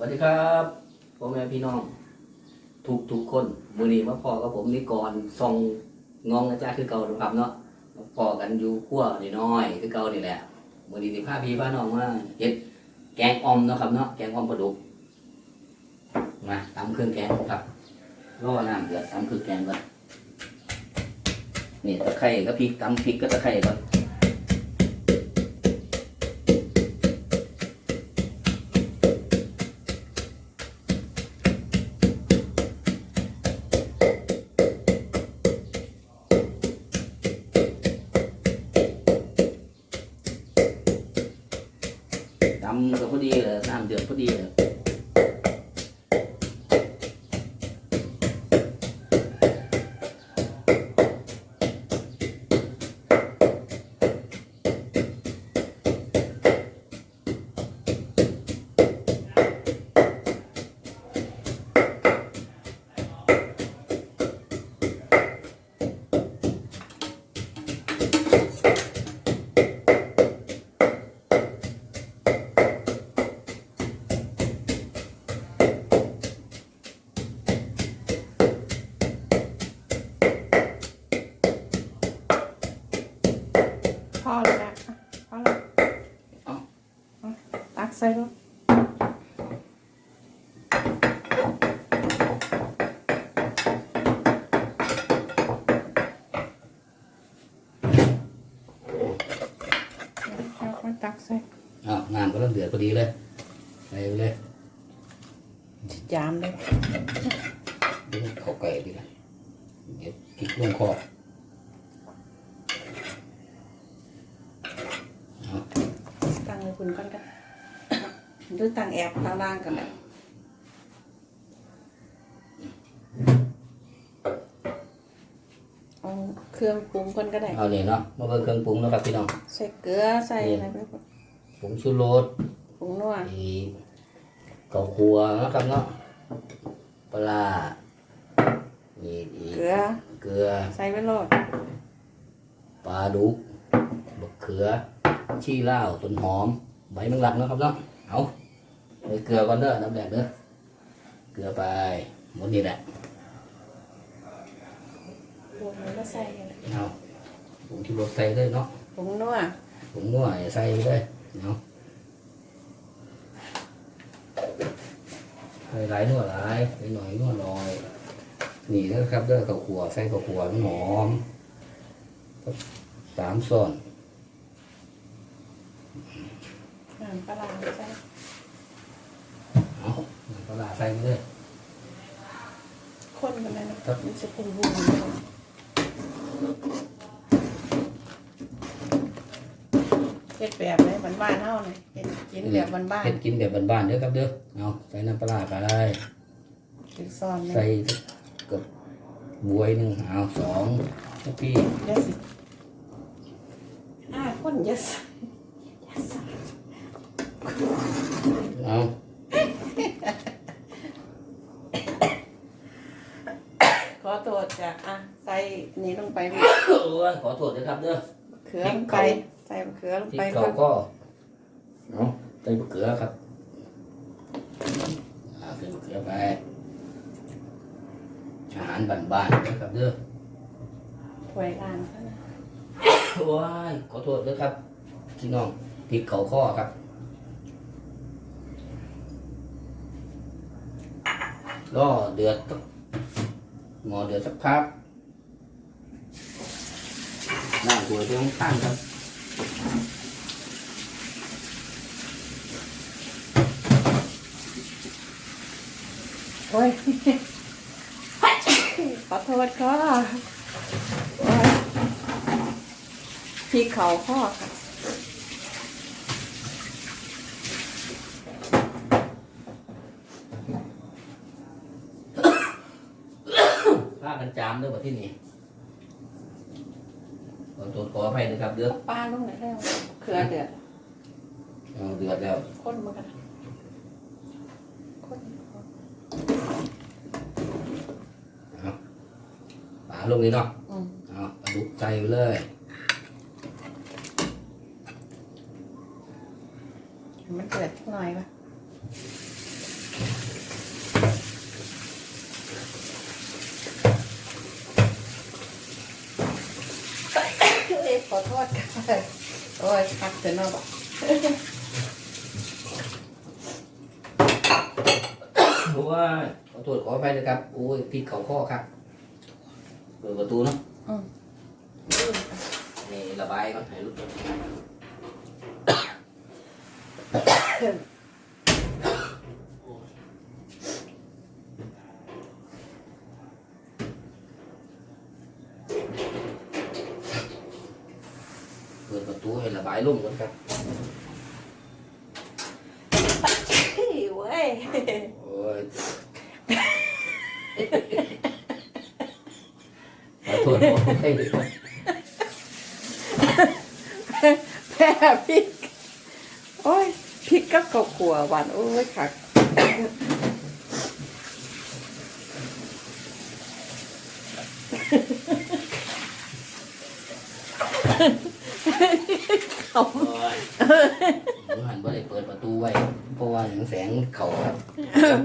วัสดีครับพ่อแม่พี่น้อง ทุกทุกคนมือนี้มาพอกับผมนี่ก่อนซองงองอาจารย์คือเก่านะครับเนาะมาพอกันอยู่ขั้วน,น้อยคือเก่านี่แหละมือนี้สิพาพี่พาน้องมาเฮ็ดแกงอ่อมเนาะครับเนาะแกงอ่อมปลาดุกมาตำเครื่องแกงครับรอน้ำเดือดตำเครื่องแกงก่อนนี่ตะไคร้ก็พริกตำพริกก็ตะไคร้ก่อนำก็พอดีเลยสามเดือนพอดีเลยพอแล้วนะอะพอแล้ว เอา อะตักใส่รถเอาเอาตักใส่ เอาน้ำก็เริ่มเดือดพอดีเลยใส่ไปเลยจามเลยเดี๋ยวเข้าไก่ดีนะเดี๋ยวพริกลงคอเอาตั้งไว้คุณก่อนกันหรือตั้งแอบข้างล่างกันแหละเอาเครื่องปรุงก่อนก็ได้ เอาเนี่ยเนาะมาเบิ่งเครื่องปรุงแล้วครับพี่น้อง ใส่เกลือใส่อะไรไปก่อน ผงชูรสปรุงนัวอีเกาคัวนะครับเนาะปลาร้าอีอีเกลือ เกลือ ใส่ไปโลดปลาดุกบกเขือ ชี้เหล้าต้นหอม ใบแมงลักเนาะครับเนาะเอาใส่เกลือก่อนเด้อน้ำแดงเด้อเกลือไปหมดนี่แหละปรุงแล้วก็ใส่กันเลยเอาผงที่รสใส่เลยเนาะปรุงนัวผงนัวใส่เลย เอาใส่หลายนัวหลายใส่หน่อยนัวหน่อยนี่นะครับเด้อข้าวขัวใส่ข้าวขัวน้ำหอมสามส่วนน้ำปลาร้าใส่เอาน้ำปลาร้าใส่ไปเลยคนกันเลยนะครับมันจะเป็นบุญ เฮ็ดแบบไหนบ้านๆเฮาเลยเฮ็ดกินแบบบ้านเฮ็ดกินแบบบ้านๆเด้อครับเด้อเอาใส่น้ำปลาร้าก็ได้ๆคือซ้อนเนี่ยใส่กับบวยหนึ่งเอาสองพี่เดี๋ยวสิอ่าคนอย่าใส่อย่าใส่เอาขอโทษจ้ะอะใส่นี่ลงไปโอ้ยขอโทษด้วยครับเด้อเขือลงไป ใส่มะเขือลงที่ไปเขาก่อนก็เอาใส่มะเขือครับเอาใส่มะเขือไปอาหารบ้านๆนะครับเด้อถ้วยล้างซะนะโอ้ยขอโทษด้วยครับพี่น้องพริกเขาข้อครับ รอเดือดสักหมอเดือดสักพักน้ำตัวเรื่องข้างครับ โอ้ยขอโทษค่ะพี่เขาข้อค่ะผ้ากันจามด้อมาที่นี่ ขอโทษขออภัยนะครับเด้อป้าลงไหนแล้วเขือเดือดเอาเดือดแล้วคนมากันคนปลาลงนี่เนาะอืมเอาปลาดุกใส่ไปเลยมันเดือดสักหน่อยวะ เอ้ย ขอโทษค่ะโอ้ยพักเถอะเนาะโอ้ยขอโทษขอไปเลยครับ โอ้ยพี่เขาข้อครับเปิดประตูเนาะอืมนี่ระบายก่อนให้ลูกเปิดประตูให้ระบายลงก่อนครับเฮ้ยเว้ยโอ้ยขอโทษขอให้ด้วยแพ้พริก โอ้ยพริกกับข้าวขัวหวาน โอ้ยค่ะ เขาโอ้ยผมหันบ่ได้เปิดประตูไว้ เพราะว่าหนังแสงมันเข้าครับ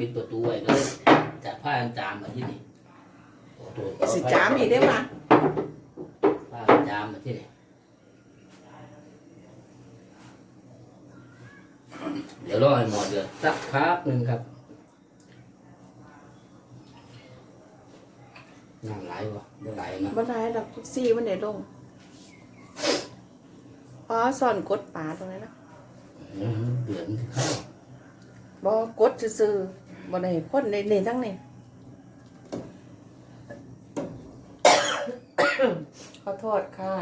ปิดประตูไว้ก็เลยจะผ้าอันจามมาที่นี่ขอโทษขอสิอภัยจามอีกได้ปะผ้าอันจามมาที่นี่เดี๋ยวรอให้หมอเดือดสักพักหนึ่งครับน้ำไหลวะบ่ไหลเนาะบ่ได้ดอกทุกซี่มันได้ลง อ๋อสอนกดปลาตรงนั้นนะอืมเดือดมันสิเข้าบ่กดซื่อๆบ่ได้พ่นในนี่ทั้งนี้ขอโทษค่ะ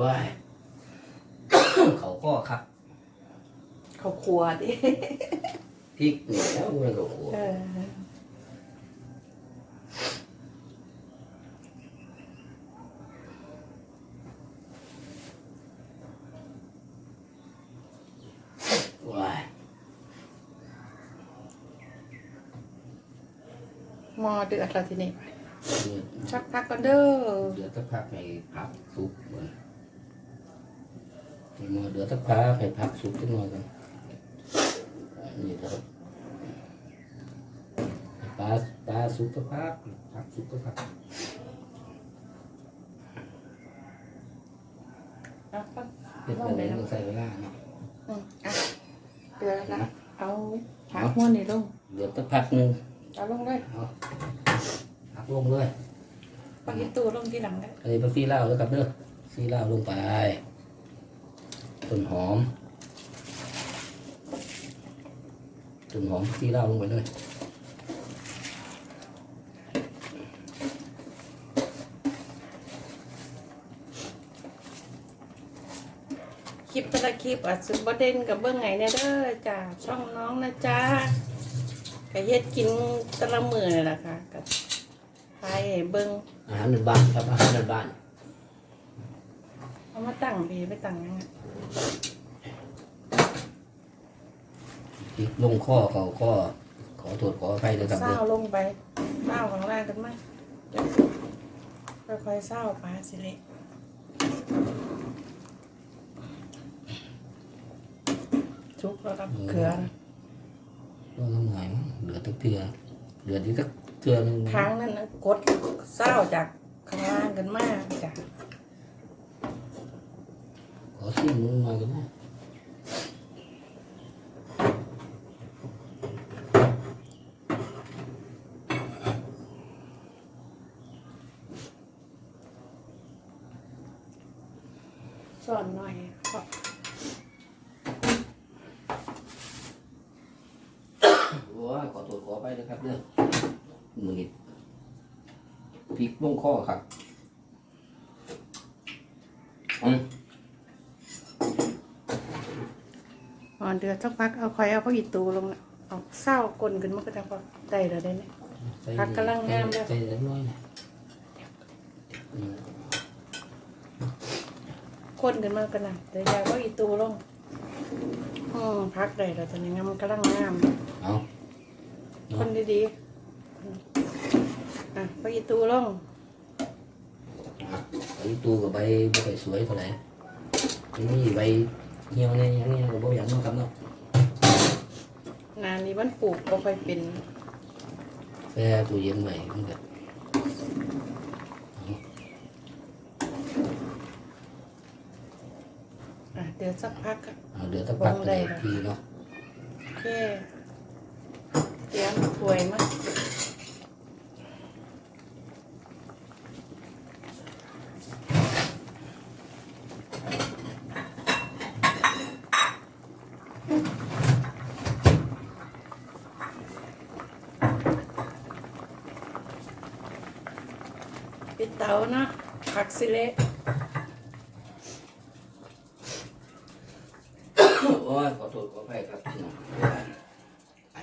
ว้ายเขาก็ครับ เขาครัวดิพริกนี่แล้วมันก็โอ้โหเออว้าย หมอ เดือดแล้วทีนี้เดือดชักพักกันเด้อเดือดสักพักให้ผักสุกก่อนให้หมอเดือดสักพักให้ผักสุกสักหน่อยกันอันนี่ครับให้ปลาปลาสุกสักพักผักสุกสักพักเอาก่อนเป็นแบบนี้ต้องใส่เวลาเนาะอืมอะเดือดแล้วนะเอาผักม้วนนี่ลงเดือดสักพักหนึ่ง เอาลงเลยเอาผักลงเลยปากิตูลงที่หลังได้อันนี้เป็นซีเหล้าแล้วครับเด้อซีเหล้าลงไปต้นหอมต้นหอมซีเหล้าลงไปเลยคลิปแต่ละคลิปอาจจะบ่เด่นกับเบื้องไงเนี่ยเด้อจ้าช่องน้องนะจ้า ก็เฮ็ดกินแตะละมือนี่แหละค่ะกับไปให้เบิ่งอาหารบ้านๆครับอาหารบ้านเอามาตั้งพี่ไปตั้งยังไงๆพริกลงข้อเขาข้อขอโทษขออภัยด้วยครับเศเด้ร้าอลงไปเศร้าข้างล่างกันมาค่อยๆเศร้าปลาสิเล็กชุกแล้วรับเขือน ว่าทำไงมั้งเหลือตักเทือเหลือที่ตักเทือหนึงครั้งนั้นนะกดเศร้าจากข้างล่างกันมากจ้ะขอซิมมือหน่อยกันนะสอนหน่อยขอโอ้ยข อโทษขออภัยด้วยครับเด้อมือนี้พริกลงข้อครับอืมอ่อนเดือดสักพักเอาคอยเอาพวกอีตูลงน่ะเอาเศร้ากลนขึ้นมันก็จะพอได้แล้วได้เนี่ยใส่ผักกำลังงามเลยใส่เล็กน้อยนะอืมก้นขึ้นมากันนะเดี๋ยวยายพวกอีตูลงอืมพักได้แล้วตอนนี้งามมันกำลังงามเอา คนดีๆอืมอะพวกอีตูลงอะใบตูกับใบบ่ค่อยสวยเท่าไหร่มันมีใบเหี่ยวในอย่างนี้ก็บ่อย่างเนาะครับเนาะงานนี้มันปลูกบ่ค่อยเป็นแช่ตู้เย็นไว้มันก็อะเดี๋ยวสักพักก็เอาเดือดสักพักวางก็ได้ได้ค่ะทีเนาะ โอเค เตรียมถ้วยมากปิดเตานะผักสิเละ โอ้ยขอโทษขออภัยครับพี่น้องไอ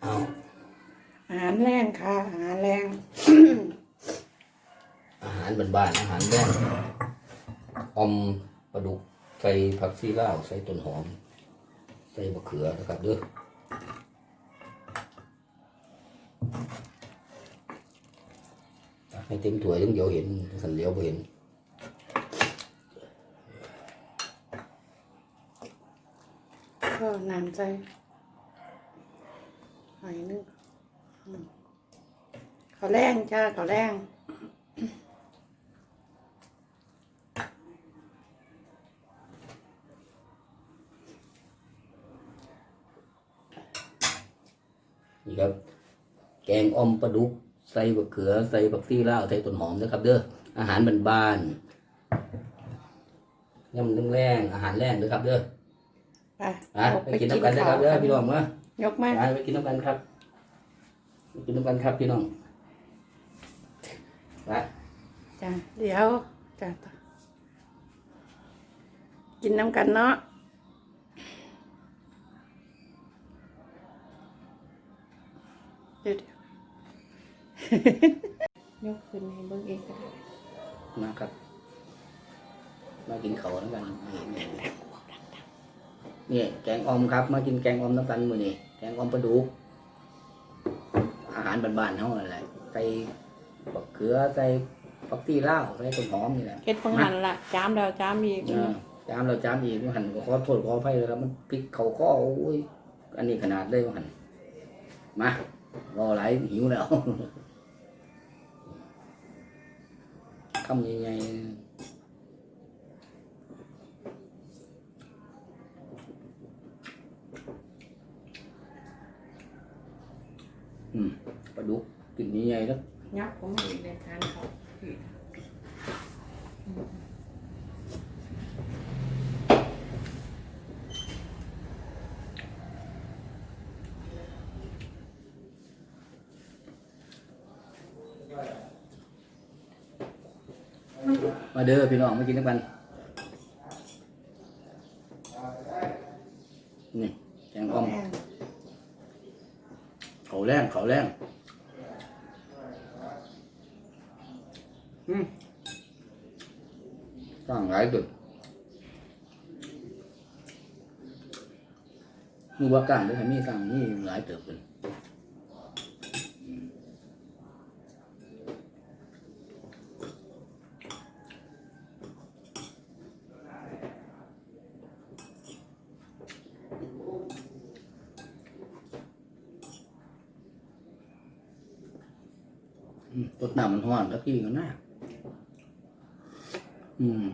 เอา อาหาร แรงค่ะ อาหารแรง อาหารบ้านๆอาหารแรกอมปลาดุกใส่ผักซีลาวใส่ต้นหอม ใส่มะเขือนะครับเด้อตักให้เต็มถ้วยถึงเดียวเห็นสันเลี้ยวบ่เห็นก็น้ำใจหอยนึงอืม ขาวแรงจ้าขาวแรงนี่ครับ แกงอมปลาดุก ใส่บะเขือ ใส่บักซี่ลาวใส่ต้นหอมนะครับ เด้อ อาหารบ้านๆยำแรงๆอาหารแรงเด้อครับ เด้อ ไปอะไปกินน้ำกันนะครับเด้อพี่น้องมายกมาไปไปกินน้ำกันครับไป กินน้ำกันครับพี่น้องไปจ้าเดี๋ยวจ้าต่อกินน้ำกันเนาะเดี๋ยวเดี๋ยวยกขึ้นให้เบิ่งเองก็ได้มาครับ มากินเขาวน้ำกันนี่นี่นี่แกงออมครับ มากินแกงออมน้ำกันมื้อนี้แกงออมปลาดุก อาหารบ้านๆเฮานั่นแหละใส่บักเขือใส่ผักตี้ลาวใส่ต้นหอมนี่แหละเฮ็ดฟังหันละจามแล้วจามอีกอ่าจามเราจามอีกมันหันก็ขอโทษขออภัยเลยครับมันพลิกเขาข้อโอ้ยอันนี้ขนาดเลยมันหันมารอหลายหิวแล้ว คำใหญ่ๆอืมปลา ดุกกินใหญ่ๆแล้วยับผมอีกในทานเขามาเด้อพี่น้องมากินน้ำกันนี่แกงอ่อมเขาแรงเขาแรงอืมตั้งหลายจุด มีว่ากลางด้วยมีกลางมีหลายเติบเลยอืมรดน้ำมันห้อนแล้วพี่ก็น่าอืม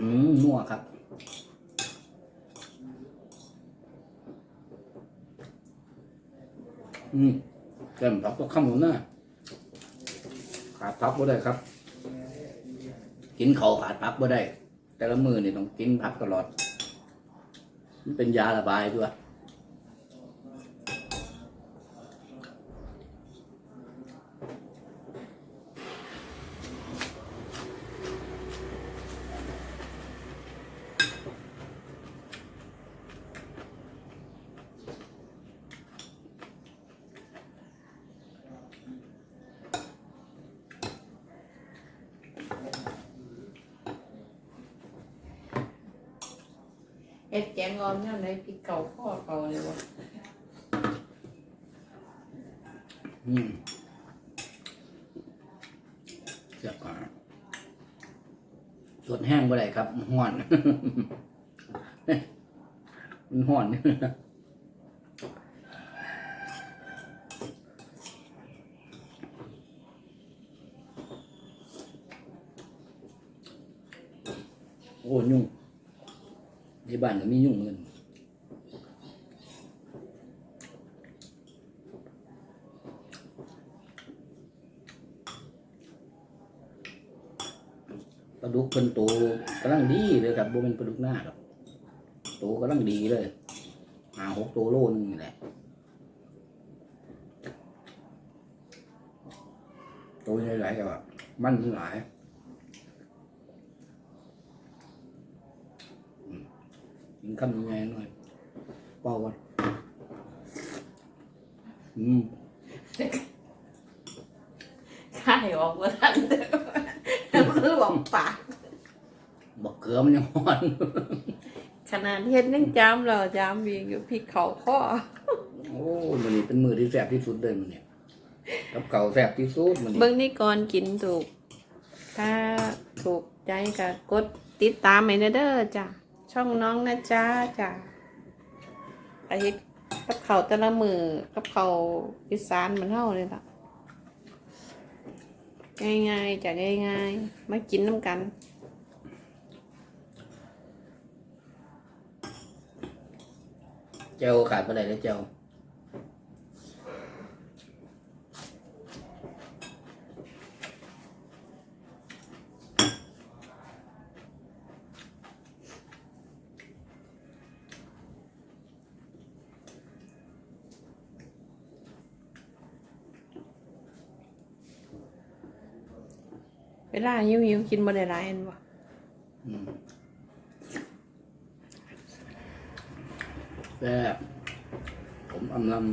อืมนัวครับ อืมแก้มพับก็ข้ามหัวหน้าขาดพับบ่ได้ครับ กินเขาขาดพับบ่ได้ แต่ละมือนี่ต้องกินพับตลอด มันเป็นยาระบายด้วย เอ็ดแกงออมเนี่ยในพริกเก่าข้อเก่าเลยวะอืมเสียบก่อนสดแห้งบ่ได้ครับห่อน มันห่อน โอ้ยุ่ง ในบ้านก็มียุ่งเหมือนปลาดุกเป็นโตกำลังดีเลยครับบ่เป็นปลาดุกหน้าหรอกโตกำลังดีเลยหาหกโตโลนึงนี่แหละโตใหญ่หลายกับว่ามันหลาย กินคำยังไงหน่อยเป่าก่อนอืมข้ายออกมาทันเด้อมันหลวมปากบอกเกลือมันยังอ่อนขนาดเฮ็ดยังจามเราจามอีกอยู่พริกเข่าข้อโอ้มันนี่เป็นมือที่แสบที่สุดเลยมันเนี่ยกับเก่าแสบที่สุดมันนี่เบิ่งนี่ก่อนกินถูก ถ้าถูกใจก็กดติดตามให้เด้อจ้ะ ช่องน้องนะจ้าจ้ะไอ้เฮ็ดกับเขาตะละมือกับเขาอีสานมันเท่าเลยล่ะ ง่ายๆจ้ะง่ายๆมากินน้ำกันเจ้าขาดไปไหนเลยเจ้า ลาหิวหิวกินบ่ได้หลายอันบ่อืมแต่ผมอำลำ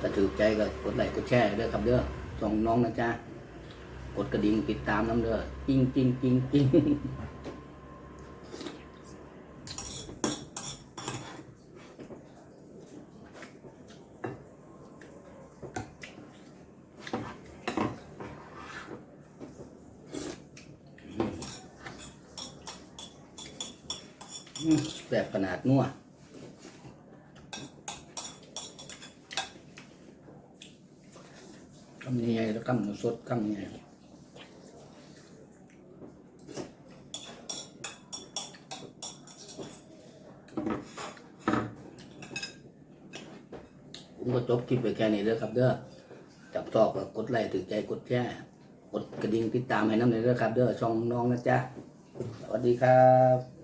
ถ้าถือใจก็กดไลค์กดแชร์เด้อครับเด้อส่องน้องนะจ๊ะ กดกระดิ่งติดตามน้ำเด้อจริงจริงจริงจริง แบบขนาดนัวคำนี้ไงแล้วคำหมูสดคำนี้ไงผมก็จบคลิปไปแค่นี้เด้อครับเด้อจับตอกกดไลค์ถึงใจกดแชร์กดกระดิ่งติดตามให้น้ำเลยเด้อครับเด้อช่องน้องนะจ๊ะสวัสดีครับ